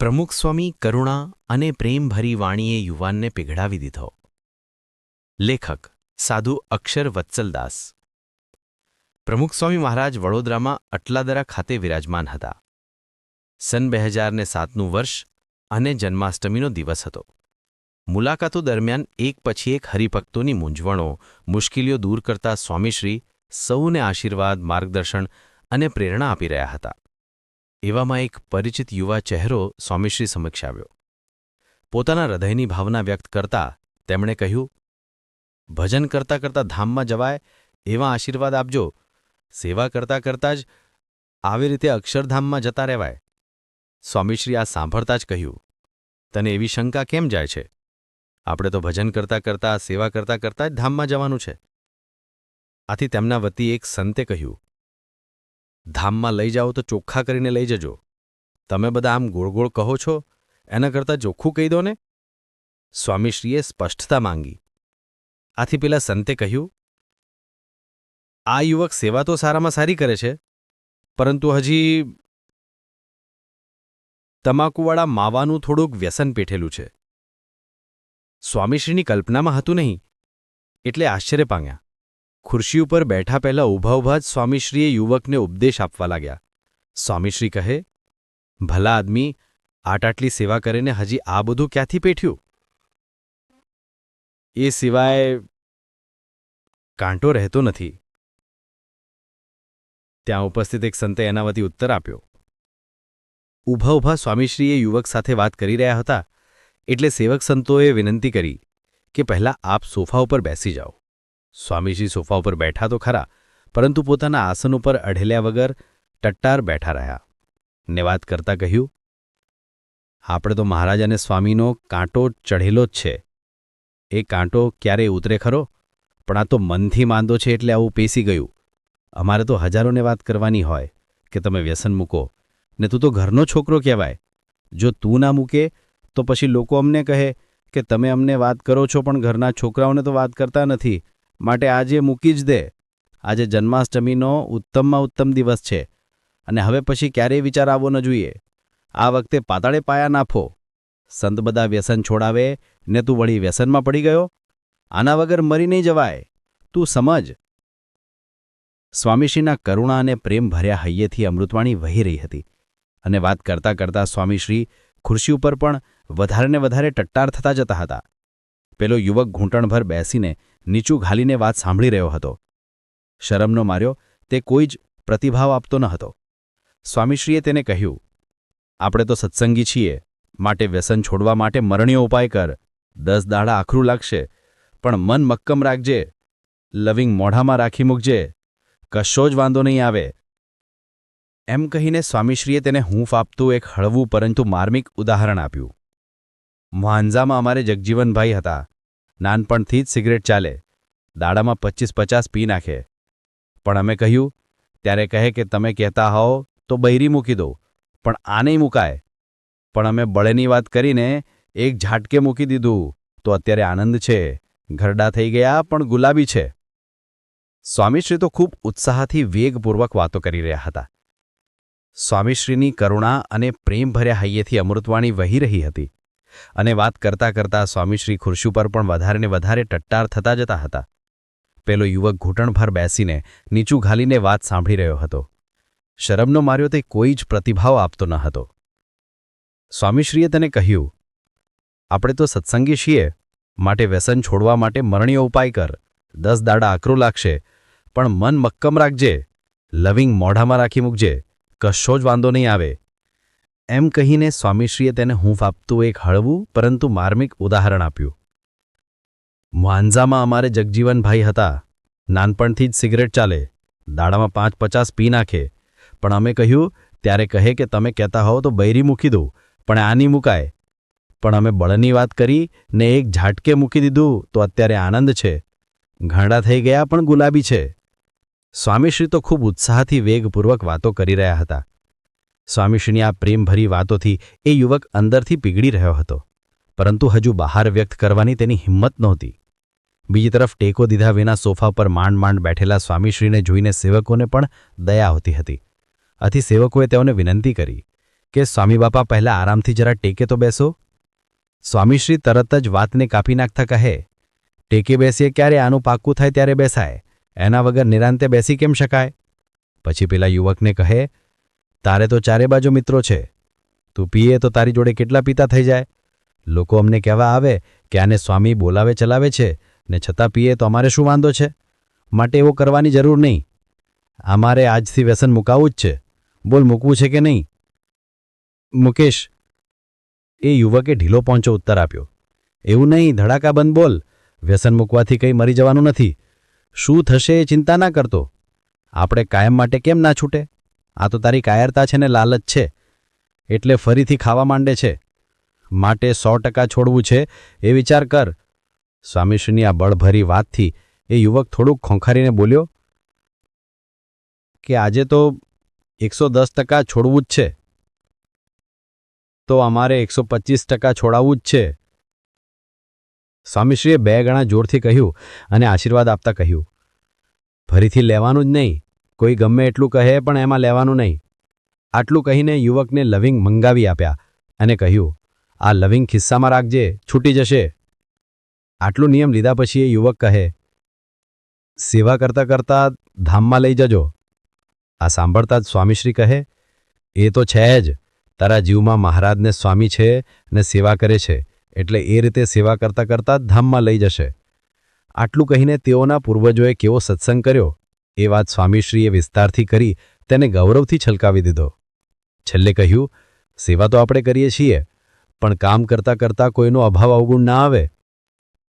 પ્રમુખ સ્વામી કરુણા અને પ્રેમભરી વાણીએ યુવાનને પીઘડાવી દીધો. લેખક સાધુ અક્ષર વત્સલદાસ. પ્રમુખ સ્વામી મહારાજ વડોદરામાં અટલાદરા ખાતે વિરાજમાન હતા. સન બે હજારને સાતનું વર્ષ અને જન્માષ્ટમીનો દિવસ હતો. મુલાકાતો દરમિયાન એક પછી એક હરિભક્તોની મૂંઝવણો, મુશ્કેલીઓ દૂર કરતા સ્વામીશ્રી સૌને આશીર્વાદ, માર્ગદર્શન અને પ્રેરણા આપી રહ્યા હતા. એવામાં એક પરિચિત યુવા ચહેરો સ્વામીશ્રી સમક્ષ આવ્યો. પોતાના હૃદયની ભાવના વ્યક્ત કરતા તેમણે કહ્યું, ભજન કરતા કરતા ધામમાં જવાય એવા આશીર્વાદ આપજો. સેવા કરતા કરતા જ આવી રીતે અક્ષરધામમાં જતા રહેવાય. સ્વામીશ્રી આ સાંભળતા જ કહ્યું, તને એવી શંકા કેમ જાય છે? આપણે તો ભજન કરતા કરતા, સેવા કરતા કરતા જ ધામમાં જવાનું છે. આથી તેમના વતી એક સંતે કહ્યું ધામમાં લઈ જાઓ તો ચોખ્ખા કરીને લઈ જજો. તમે બધા આમ ગોળ ગોળ કહો છો? એના કરતાં ચોખ્ખું કહી દો ને? સ્વામીશ્રીએ સ્પષ્ટતા માંગી. આથી પેલા સંતે કહ્યું, આ યુવક સેવા તો સારામાં સારી કરે છે, પરંતુ હજી તમાકુવાળા માવાનું થોડુંક વ્યસન પેઠેલું છે. સ્વામીશ્રીની કલ્પનામાં હતું નહીં, એટલે આશ્ચર્ય પામ્યા. ખુરશી ઉપર બેઠા પહેલા ઊભા ઊભા જ સ્વામીશ્રીએ યુવકને ઉપદેશ આપવા લાગ્યા. સ્વામીશ્રી કહે, ભલા આદમી આટાટલી સેવા કરીને હજી આ બધું ક્યાંથી પેઠ્યું? એ સિવાય કાંટો રહેતો નથી. ત્યાં ઉપસ્થિત એક સંતે એના વતી ઉત્તર આપ્યો. ઊભા ઊભા સ્વામીશ્રીએ યુવક સાથે વાત કરી રહ્યા હતા, એટલે સેવક સંતોએ વિનંતી કરી કે પહેલાં આપ સોફા ઉપર બેસી જાઓ. સ્વામીજી સોફા ઉપર બેઠા તો ખરા, પરંતુ પોતાના આસન ઉપર અઢેલ્યા વગર ટટ્ટાર બેઠા રહ્યા ને વાત કરતા કહ્યું, આપણે તો મહારાજ અને સ્વામીનો કાંટો ચઢેલો જ છે. એ કાંટો ક્યારેય ઉતરે ખરો? પણ આ તો મનથી માંદો છે એટલે આવું પેસી ગયું. અમારે તો હજારોને વાત કરવાની હોય કે તમે વ્યસન મૂકો. ને તું તો ઘરનો છોકરો કહેવાય. જો તું ના મૂકે, તો પછી લોકો અમને કહે કે તમે અમને વાત કરો છો પણ ઘરના છોકરાઓને તો વાત કરતા નથી. માટે આજે મૂકી જ દે. આજે જન્માષ્ટમીનો ઉત્તમમાં ઉત્તમ દિવસ છે. અને હવે પછી ક્યારેય વિચાર આવવો ન જોઈએ. આ વખતે પાતાળે પાયા નાખો સંત બધા વ્યસન છોડાવે ને તું વળી વ્યસનમાં પડી ગયો? આના વગર મરી નહીં જવાય. તું સમજ. સ્વામીશ્રીના કરુણા અને પ્રેમ ભર્યા હૈયેથી અમૃતવાણી વહી રહી હતી. અને વાત કરતા કરતા સ્વામીશ્રી ખુરશી ઉપર પણ વધારે ને વધારે ટટ્ટાર થતા જતા હતા. પેલો યુવક ઘૂંટણભર બેસીને નીચું ઘાલીને વાત સાંભળી રહ્યો હતો. શરમનો માર્યો, તે કોઈ જ પ્રતિભાવ આપતો ન હતો. સ્વામીશ્રીએ તેને કહ્યું, આપણે તો સત્સંગી છીએ, માટે વ્યસન છોડવા માટે મરણીયો ઉપાય કર. દસ દાડા આખરું લાગશે, પણ મન મક્કમ રાખજે. લવિંગ મોઢામાં રાખી મૂકજે. કશો જ વાંધો નહીં આવે. એમ કહીને સ્વામીશ્રીએ તેને હૂંફ આપતું એક હળવું પરંતુ માર્મિક ઉદાહરણ આપ્યું. મહાંઝામાં અમારે જગજીવનભાઈ હતા. નાનપણથી જ સિગરેટ ચાલે. દાડામાં પચીસ પચાસ પી નાખે. પણ અમે કહ્યું, ત્યારે કહે કે તમે કહેતા હોવ તો બૈરી મૂકી દો, પણ આ નહીં મુકાય. પણ અમે બળેની વાત કરીને એક ઝાટકે મૂકી દીધું. તો અત્યારે આનંદ છે. ઘરડા થઈ ગયા, પણ ગુલાબી છે. સ્વામીશ્રી તો ખૂબ ઉત્સાહથી વેગપૂર્વક વાતો કરી રહ્યા હતા. સ્વામીશ્રીની કરુણા અને પ્રેમભર્યા હૈયેથી અમૃતવાણી વહી રહી હતી. અને વાત કરતા કરતા સ્વામીશ્રી ખુરશી પર પણ વધારે ને વધારે ટટ્ટાર થતા જતા હતા. પેલો યુવક ઘૂંટણભર બેસીને નીચું ઘાલીને વાત સાંભળી રહ્યો હતો. શરમનો માર્યો તે કોઈ જ પ્રતિભાવ આપતો ન હતો. સ્વામીશ્રીએ તેને કહ્યું, આપણે તો સત્સંગી છીએ, માટે વ્યસન છોડવા માટે મરણીય ઉપાય કર. દસ દાડા આકરું લાગશે, પણ મન મક્કમ રાખજે. લવિંગ મોઢામાં રાખી મૂકજે. કશો જ વાંધો નહીં આવે. એમ કહીને સ્વામીશ્રીએ તેને હૂંફ આપતું એક હળવું, પરંતુ માર્મિક ઉદાહરણ આપ્યું. માંઝામાં અમારે જગજીવનભાઈ હતા. નાનપણથી જ સિગરેટ ચાલે. દાડામાં પાંચ પચાસ પી નાખે. પણ અમે કહ્યું, ત્યારે કહે કે તમે કહેતા હોવ તો બૈરી મૂકી દો, પણ આ નહીં મુકાય. પણ અમે બળની વાત કરી ને એક ઝાટકે મૂકી દીધું તો અત્યારે આનંદ છે. ઘાંડા થઈ ગયા પણ ગુલાબી છે. સ્વામીશ્રી તો ખૂબ ઉત્સાહથી વેગપૂર્વક વાતો કરી રહ્યા હતા. સ્વામીશ્રીની આ પ્રેમભરી વાતોથી એ યુવક અંદરથી પીગળી રહ્યો હતો. પરંતુ હજુ બહાર વ્યક્ત કરવાની તેની હિંમત નહોતી. બીજી તરફ ટેકો દીધા વિના સોફા પર માંડ માંડ બેઠેલા સ્વામીશ્રીને જોઈને સેવકોને પણ દયા હોતી હતી. આથી સેવકોએ તેઓને વિનંતી કરી કે, સ્વામી બાપા, પહેલાં આરામથી જરા ટેકે તો બેસો. સ્વામીશ્રી તરત જ વાતને કાપી નાખતા કહે, ટેકે બેસીએ ક્યારે? આનું પાક્કું થાય ત્યારે બેસાય. એના વગર નિરાંતે બેસી કેમ શકાય? પછી પેલા યુવકને કહે તારે તો ચારે બાજુ મિત્રો છે. તું પીએ તો તારી જોડે કેટલા પીતા થઈ જાય? લોકો અમને કહેવા આવે કે આને સ્વામી બોલાવે ચલાવે છે ને છતાં પીએ તો અમારે શું વાંધો છે? માટે એવો કરવાની જરૂર નહીં. અમારે આજથી વ્યસન મુકાવવું જ છે. બોલ, મૂકવું છે કે નહીં? મુકેશ, એ યુવકે ઢીલો પહોંચો ઉત્તર આપ્યો. એવું નહીં ધડાકાબંધ બોલ. વ્યસન મૂકવાથી કંઈ મરી જવાનું નથી. શું થશે એ ચિંતા ના કરતો. આપણે કાયમ માટે કેમ ના છૂટે? આ તો તારી કાયરતા છે ને લાલચ છે. એટલે ફરીથી ખાવા માંડે છે. માટે સો ટકા છોડવું છે એ વિચાર કર. સ્વામીશ્રીની આ બળભરી વાતથી એ યુવક થોડુંક ખોંખારીને બોલ્યો, કે આજે તો એકસો દસ ટકા છોડવું જ છે. તો અમારે એકસો પચીસ ટકા છોડાવવું જ છે. સ્વામીશ્રીએ બે ગણા જોરથી કહ્યું અને આશીર્વાદ આપતા કહ્યું, ફરીથી લેવાનું જ નહીં. કોઈ ગમે એટલું કહે, પણ એમાં લેવાનું નહીં. આટલું કહીને યુવકને લવિંગ મંગાવી આપ્યા અને કહ્યું, આ લવિંગ ખિસ્સામાં રાખજે, છૂટી જશે. આટલું નિયમ લીધા પછી એ યુવક કહે, સેવા કરતાં કરતાં ધામમાં લઈ જજો. આ સાંભળતા જ સ્વામીશ્રી કહે, એ તો છે જ. તારા જીવમાં મહારાજને સ્વામી છે અને સેવા કરે છે, એટલે એ રીતે સેવા કરતાં કરતાં ધામમાં લઈ જશે. આટલું કહીને તેઓના પૂર્વજોએ કેવો સત્સંગ કર્યો. એ વાત સ્વામીશ્રીએ વિસ્તારથી કરી તેને ગૌરવથી છલકાવી દીધો. છેલ્લે કહ્યું, સેવા તો આપણે કરીએ છીએ, પણ કામ કરતાં કરતાં કોઈનો અભાવ અવગુણ ના આવે.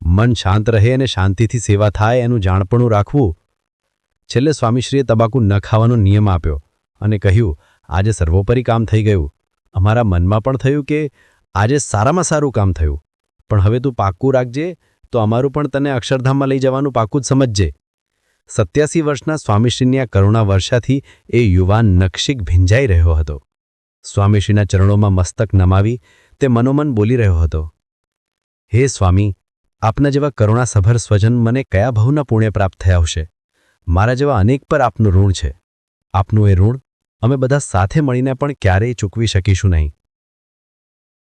મન શાંત રહે અને શાંતિથી સેવા થાય એનું જાણપણું રાખવું. છેલ્લે સ્વામીશ્રીએ તબાકુ ન ખાવાનો નિયમ આપ્યો અને કહ્યું, આજે સર્વોપરી કામ થઈ ગયું. અમારા મનમાં પણ થયું કે આજે સારામાં સારું કામ થયું. પણ હવે તું પાક્કું રાખજે, તો અમારું પણ તને અક્ષરધામમાં લઈ જવાનું પાક્કું જ સમજજે. સત્યાસી વર્ષના સ્વામીશ્રીની આ કરુણા વર્ષાથી એ યુવાન નક્ષિક ભીંજાઈ રહ્યો હતો. સ્વામીશ્રીના ચરણોમાં મસ્તક નમાવી તે મનોમન બોલી રહ્યો હતો. હે સ્વામી, આપના જેવા કરુણાસભર સ્વજન મને કયા ભાવના પુણ્ય પ્રાપ્ત થયા હશે? મારા જેવા અનેક પર આપનું ઋણ છે. આપનું એ ઋણ અમે બધા સાથે મળીને પણ ક્યારેય ચૂકવી શકીશું નહીં.